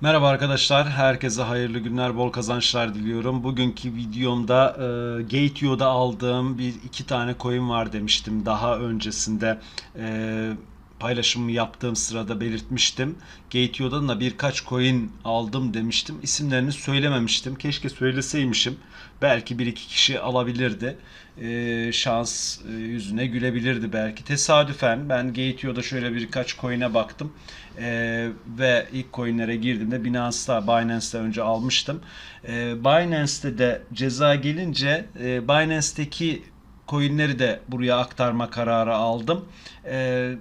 Merhaba arkadaşlar, herkese hayırlı günler, bol kazançlar diliyorum. Bugünkü videomda e, Gateio'da aldığım bir iki tane coin var demiştim. Daha öncesinde e, paylaşımı yaptığım sırada belirtmiştim. Gateio'dan da birkaç coin aldım demiştim. İsimlerini söylememiştim. Keşke söyleseymişim. Belki bir iki kişi alabilirdi. E, şans e, yüzüne gülebilirdi belki. Tesadüfen ben Gateio'da şöyle birkaç coin'e baktım. E, ve ilk coin'lere girdiğimde Binance'da, Binance'da önce almıştım. E, Binance'te de ceza gelince e, Binance'teki coin'leri de buraya aktarma kararı aldım. E,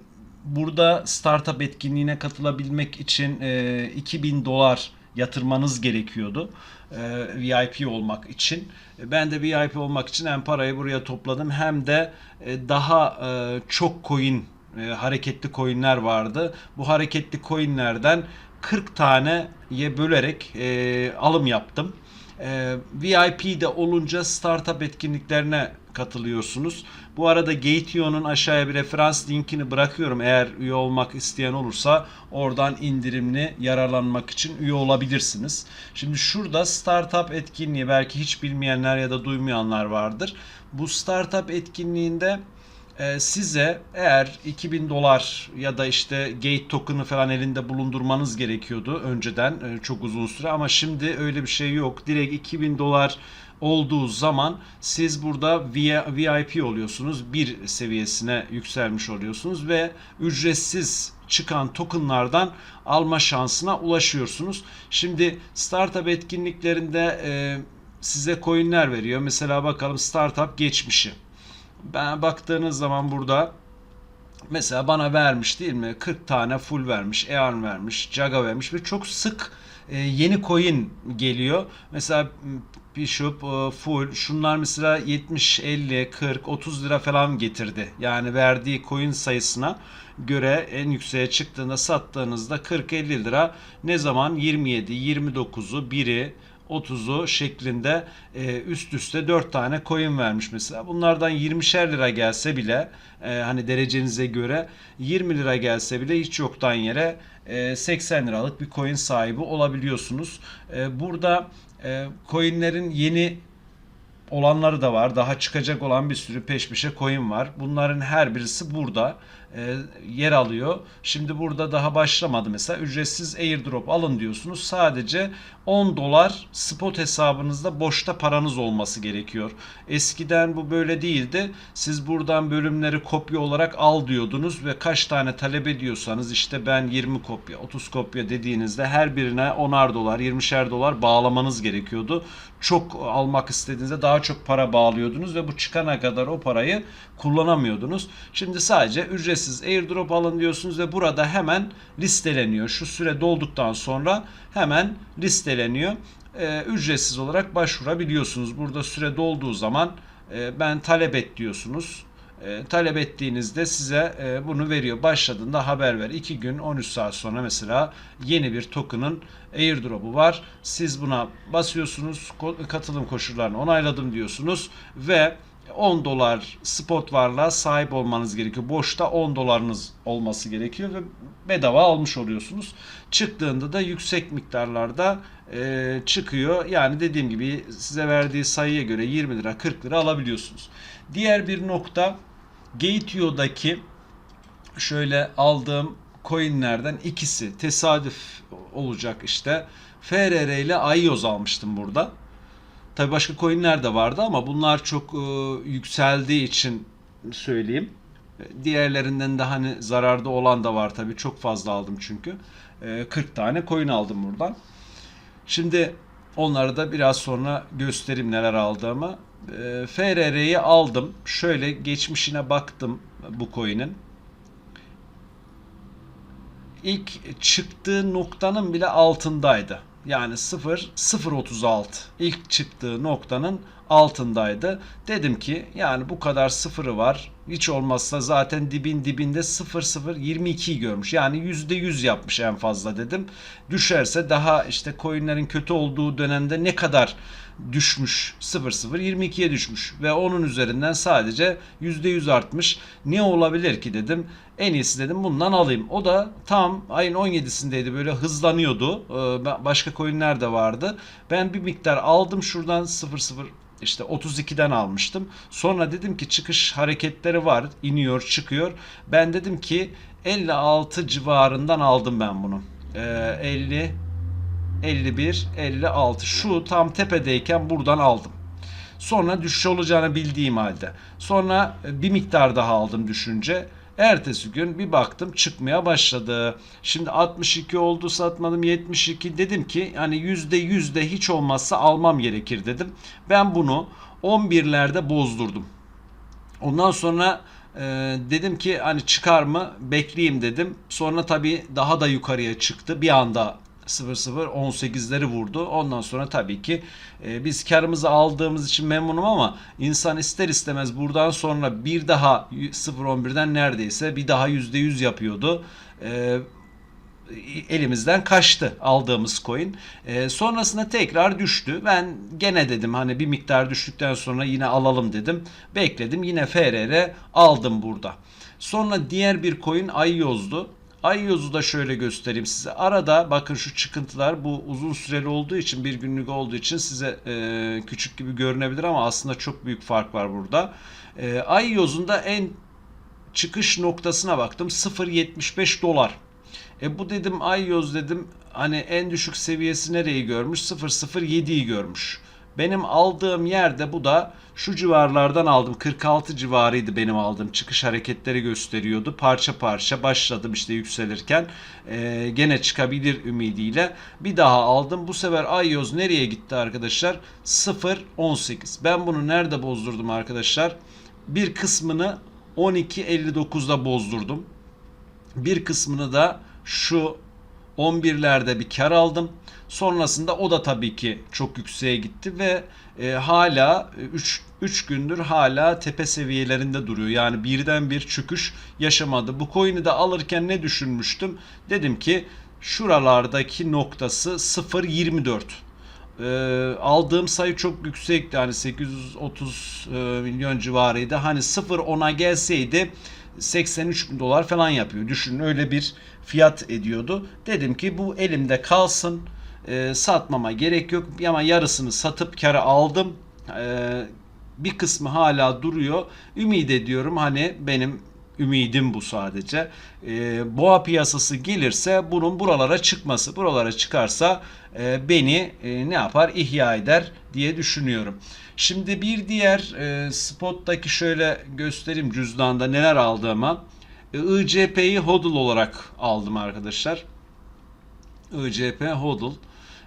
burada startup etkinliğine katılabilmek için e, 2000 dolar yatırmanız gerekiyordu. e, VIP olmak için. Ben de VIP olmak için hem parayı buraya topladım hem de e, daha e, çok coin e, hareketli coinler vardı. Bu hareketli coinlerden 40 taneye bölerek e, alım yaptım. E, VIP'de olunca startup etkinliklerine katılıyorsunuz. Bu arada Gateio'nun aşağıya bir referans linkini bırakıyorum. Eğer üye olmak isteyen olursa oradan indirimli yararlanmak için üye olabilirsiniz. Şimdi şurada startup etkinliği belki hiç bilmeyenler ya da duymayanlar vardır. Bu startup etkinliğinde e, size eğer 2000 dolar ya da işte gate token'ı falan elinde bulundurmanız gerekiyordu önceden e, çok uzun süre ama şimdi öyle bir şey yok. Direkt 2000 dolar olduğu zaman siz burada VIP oluyorsunuz. Bir seviyesine yükselmiş oluyorsunuz ve ücretsiz çıkan tokenlardan alma şansına ulaşıyorsunuz. Şimdi startup etkinliklerinde e, size coinler veriyor. Mesela bakalım startup geçmişi. Ben baktığınız zaman burada mesela bana vermiş değil mi? 40 tane full vermiş, Earn vermiş, Jaga vermiş ve çok sık e, yeni coin geliyor. Mesela Bishop e, full şunlar mesela 70, 50, 40, 30 lira falan getirdi. Yani verdiği coin sayısına göre en yükseğe çıktığında sattığınızda 40-50 lira ne zaman 27, 29'u, 1'i 30'u şeklinde e, üst üste 4 tane coin vermiş mesela. Bunlardan 20'şer lira gelse bile e, hani derecenize göre 20 lira gelse bile hiç yoktan yere e, 80 liralık bir coin sahibi olabiliyorsunuz. E, burada e, coinlerin yeni olanları da var. Daha çıkacak olan bir sürü peş peşe coin var. Bunların her birisi burada e, yer alıyor. Şimdi burada daha başlamadı mesela. Ücretsiz airdrop alın diyorsunuz. Sadece 10 dolar spot hesabınızda boşta paranız olması gerekiyor. Eskiden bu böyle değildi. Siz buradan bölümleri kopya olarak al diyordunuz ve kaç tane talep ediyorsanız işte ben 20 kopya, 30 kopya dediğinizde her birine 10'ar dolar, 20'şer dolar bağlamanız gerekiyordu. Çok almak istediğinizde daha çok para bağlıyordunuz ve bu çıkana kadar o parayı kullanamıyordunuz. Şimdi sadece ücretsiz airdrop alın diyorsunuz ve burada hemen listeleniyor. Şu süre dolduktan sonra hemen listeleniyor. Ee, ücretsiz olarak başvurabiliyorsunuz. Burada süre dolduğu zaman e, ben talep et diyorsunuz. E, talep ettiğinizde size e, bunu veriyor. Başladığında haber ver. 2 gün 13 saat sonra mesela yeni bir token'ın airdrop'u var. Siz buna basıyorsunuz. Katılım koşullarını onayladım diyorsunuz ve 10 dolar spot varlığa sahip olmanız gerekiyor. Boşta 10 dolarınız olması gerekiyor ve bedava almış oluyorsunuz. Çıktığında da yüksek miktarlarda e, çıkıyor. Yani dediğim gibi size verdiği sayıya göre 20 lira 40 lira alabiliyorsunuz. Diğer bir nokta Gateio'daki şöyle aldığım coinlerden ikisi tesadüf olacak işte. FRR ile IOS almıştım burada. Tabi başka coinler de vardı ama bunlar çok e, yükseldiği için söyleyeyim. Diğerlerinden de hani zararda olan da var tabi çok fazla aldım çünkü. E, 40 tane coin aldım buradan. Şimdi onları da biraz sonra göstereyim neler aldığımı. E, FRR'yi aldım. Şöyle geçmişine baktım bu coin'in. İlk çıktığı noktanın bile altındaydı. Yani 0 0.36 ilk çıktığı noktanın altındaydı. Dedim ki yani bu kadar sıfırı var. Hiç olmazsa zaten dibin dibinde 0.022 görmüş. Yani %100 yapmış en fazla dedim. Düşerse daha işte coinlerin kötü olduğu dönemde ne kadar düşmüş 0.022'ye düşmüş ve onun üzerinden sadece %100 artmış. Ne olabilir ki dedim. En iyisi dedim bundan alayım. O da tam ayın 17'sindeydi böyle hızlanıyordu. Ee, Başka coinler de vardı. Ben bir miktar aldım şuradan 0.0 işte 32'den almıştım. Sonra dedim ki çıkış hareketleri var. iniyor çıkıyor. Ben dedim ki 56 civarından aldım ben bunu. Ee, 50 51 56 şu tam tepedeyken buradan aldım. Sonra düşüş olacağını bildiğim halde. Sonra bir miktar daha aldım düşünce. Ertesi gün bir baktım çıkmaya başladı. Şimdi 62 oldu satmadım 72 dedim ki hani %100 de hiç olmazsa almam gerekir dedim. Ben bunu 11'lerde bozdurdum. Ondan sonra e, dedim ki hani çıkar mı bekleyeyim dedim. Sonra tabii daha da yukarıya çıktı. Bir anda 0-0 18'leri vurdu. Ondan sonra tabii ki e, biz karımızı aldığımız için memnunum ama insan ister istemez buradan sonra bir daha 0-11'den neredeyse bir daha %100 yapıyordu. E, elimizden kaçtı aldığımız coin. E, sonrasında tekrar düştü. Ben gene dedim hani bir miktar düştükten sonra yine alalım dedim. Bekledim yine FRR aldım burada. Sonra diğer bir coin Ayyoz'du. Ayyoz'u da şöyle göstereyim size. Arada bakın şu çıkıntılar bu uzun süreli olduğu için bir günlük olduğu için size e, küçük gibi görünebilir ama aslında çok büyük fark var burada. E, Ayyoz'un da en çıkış noktasına baktım 0.75 dolar. E bu dedim Ayyoz dedim hani en düşük seviyesi nereyi görmüş? 0.07'yi görmüş. Benim aldığım yerde bu da şu civarlardan aldım. 46 civarıydı benim aldığım. Çıkış hareketleri gösteriyordu. Parça parça başladım işte yükselirken. Ee, gene çıkabilir ümidiyle. Bir daha aldım. Bu sefer Ayyoz nereye gitti arkadaşlar? 0.18. Ben bunu nerede bozdurdum arkadaşlar? Bir kısmını 12.59'da bozdurdum. Bir kısmını da şu 11'lerde bir kar aldım. Sonrasında o da tabii ki çok yükseğe gitti ve e, hala 3 3 gündür hala tepe seviyelerinde duruyor. Yani birden bir çöküş yaşamadı. Bu coin'i de alırken ne düşünmüştüm? Dedim ki şuralardaki noktası 0.24. E, aldığım sayı çok yüksekti. Hani 830 e, milyon civarıydı. Hani 0.10'a gelseydi 83 bin dolar falan yapıyor. Düşünün öyle bir fiyat ediyordu. Dedim ki bu elimde kalsın. E, satmama gerek yok. Ama yarısını satıp kara aldım. E, bir kısmı hala duruyor. Ümit ediyorum hani benim ümidim bu sadece. E, boğa piyasası gelirse bunun buralara çıkması, buralara çıkarsa e, beni e, ne yapar? ihya eder diye düşünüyorum. Şimdi bir diğer e, spottaki şöyle göstereyim cüzdanda neler aldığıma. E, ICP'yi hodl olarak aldım arkadaşlar. ICP hodl.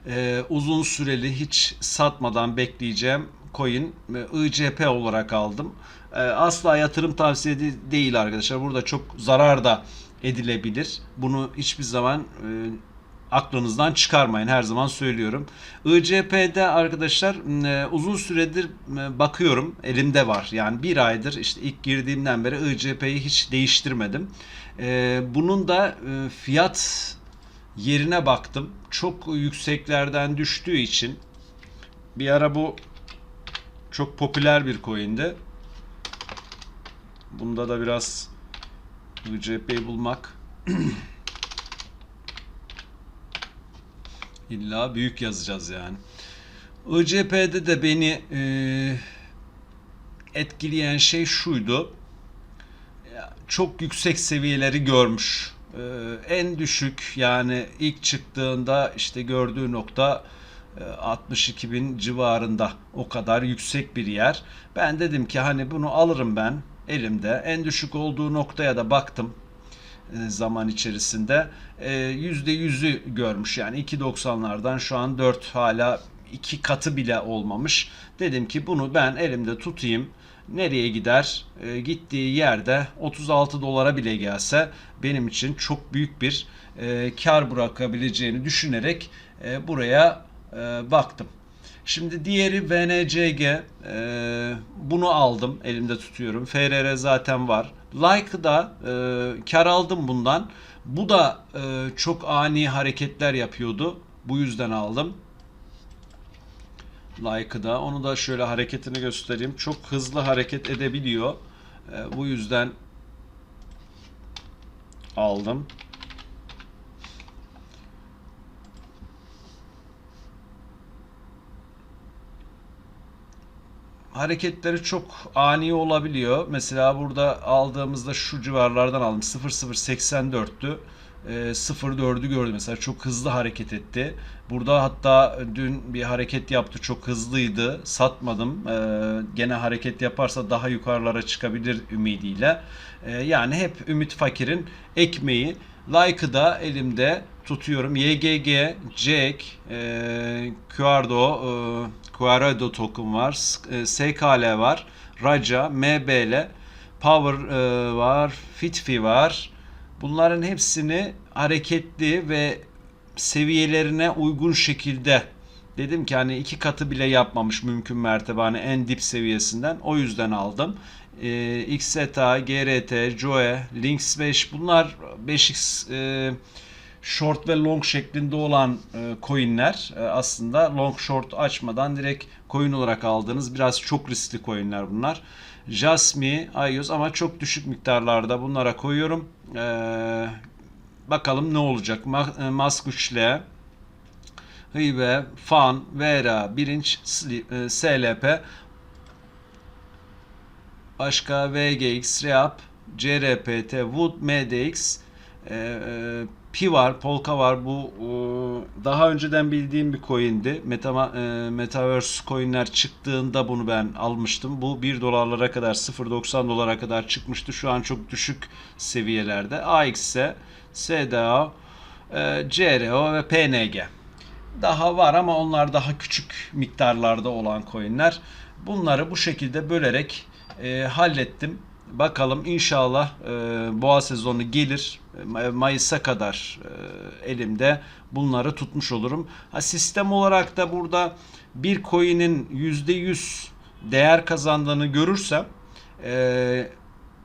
E, uzun süreli hiç satmadan bekleyeceğim coin e, ICP olarak aldım. E, asla yatırım tavsiyesi değil arkadaşlar. Burada çok zarar da edilebilir. Bunu hiçbir zaman e, aklınızdan çıkarmayın her zaman söylüyorum. ICP'de arkadaşlar e, uzun süredir e, bakıyorum elimde var. Yani bir aydır işte ilk girdiğimden beri ICP'yi hiç değiştirmedim. E, bunun da fiyat yerine baktım. Çok yükseklerden düştüğü için bir ara bu çok popüler bir coin'di. Bunda da biraz ICP'yi bulmak İlla büyük yazacağız yani. ICP'de de beni e, etkileyen şey şuydu. Çok yüksek seviyeleri görmüş. E, en düşük yani ilk çıktığında işte gördüğü nokta 62 bin civarında o kadar yüksek bir yer. Ben dedim ki hani bunu alırım ben elimde. En düşük olduğu noktaya da baktım e, zaman içerisinde %100'ü e, görmüş. Yani 2.90'lardan şu an 4 hala iki katı bile olmamış. Dedim ki bunu ben elimde tutayım. Nereye gider? E, gittiği yerde 36 dolara bile gelse benim için çok büyük bir e, kar bırakabileceğini düşünerek e, buraya e, baktım. Şimdi diğeri VNCG. Ee, bunu aldım. Elimde tutuyorum. FRR zaten var. Like'da e, kar aldım bundan. Bu da e, çok ani hareketler yapıyordu. Bu yüzden aldım. Like'ı da. Onu da şöyle hareketini göstereyim. Çok hızlı hareket edebiliyor. E, bu yüzden aldım. Hareketleri çok ani olabiliyor. Mesela burada aldığımızda şu civarlardan aldım. 0084'tü. E, 04'ü gördüm mesela çok hızlı hareket etti. Burada hatta dün bir hareket yaptı çok hızlıydı. Satmadım. E, gene hareket yaparsa daha yukarılara çıkabilir ümidiyle. E, yani hep Ümit Fakir'in ekmeği. Like'ı da elimde tutuyorum. YGG, Jack, e, Quardo, e, Quarado token var. S- e, SKL var. Raja, MBL, Power e, var. Fitfi var. Bunların hepsini hareketli ve seviyelerine uygun şekilde dedim ki hani iki katı bile yapmamış mümkün mertebe hani en dip seviyesinden o yüzden aldım. Ee, XZA, GRT, Joe, Lynx 5 bunlar 5x e, short ve long şeklinde olan e, coinler E, aslında long short açmadan direkt coin olarak aldığınız biraz çok riskli coinler bunlar. Jasmy, IOS ama çok düşük miktarlarda bunlara koyuyorum. Ee, bakalım ne olacak. Ma- e, Maskuçle, Hibe, Fan, Vera, Birinç, SLP, başka VGX, Reap, CRPT, Wood, MDX, e, e, Pi var, Polka var. Bu e, daha önceden bildiğim bir coin'di. Meta, e, Metaverse coin'ler çıktığında bunu ben almıştım. Bu 1 dolarlara kadar 0.90 dolara kadar çıkmıştı. Şu an çok düşük seviyelerde. AX'e, SDA, e, CRO ve PNG daha var ama onlar daha küçük miktarlarda olan coinler. Bunları bu şekilde bölerek hallettim. Bakalım inşallah e, boğa sezonu gelir. E, Mayıs'a kadar e, elimde bunları tutmuş olurum. Ha, sistem olarak da burada bir coin'in %100 değer kazandığını görürsem e,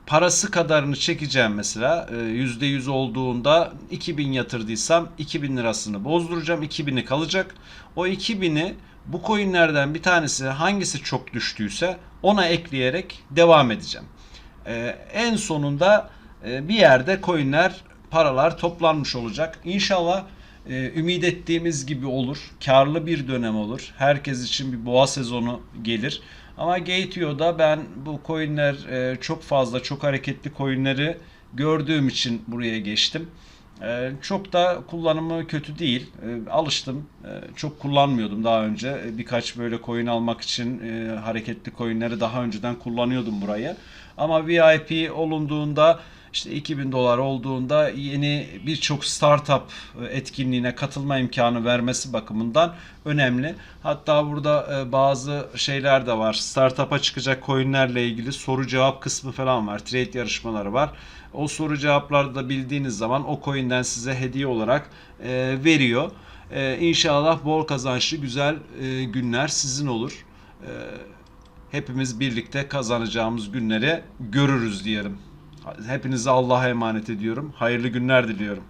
parası kadarını çekeceğim mesela e, %100 olduğunda 2000 yatırdıysam 2000 lirasını bozduracağım 2000'i kalacak o 2000'i bu coinlerden bir tanesi hangisi çok düştüyse ona ekleyerek devam edeceğim E, en sonunda e, bir yerde coinler paralar toplanmış olacak İnşallah e, ümit ettiğimiz gibi olur karlı bir dönem olur herkes için bir boğa sezonu gelir ama Gateio'da ben bu coinler e, çok fazla, çok hareketli coinleri gördüğüm için buraya geçtim. E, çok da kullanımı kötü değil. E, alıştım. E, çok kullanmıyordum daha önce. E, birkaç böyle coin almak için e, hareketli coinleri daha önceden kullanıyordum burayı. Ama VIP olunduğunda işte 2000 dolar olduğunda yeni birçok startup etkinliğine katılma imkanı vermesi bakımından önemli. Hatta burada e, bazı şeyler de var. Startup'a çıkacak coinlerle ilgili soru cevap kısmı falan var. Trade yarışmaları var. O soru cevapları da bildiğiniz zaman o coin'den size hediye olarak e, veriyor. E, İnşallah bol kazançlı güzel e, günler sizin olur. Hepimiz birlikte kazanacağımız günleri görürüz diyelim. Hepinizi Allah'a emanet ediyorum. Hayırlı günler diliyorum.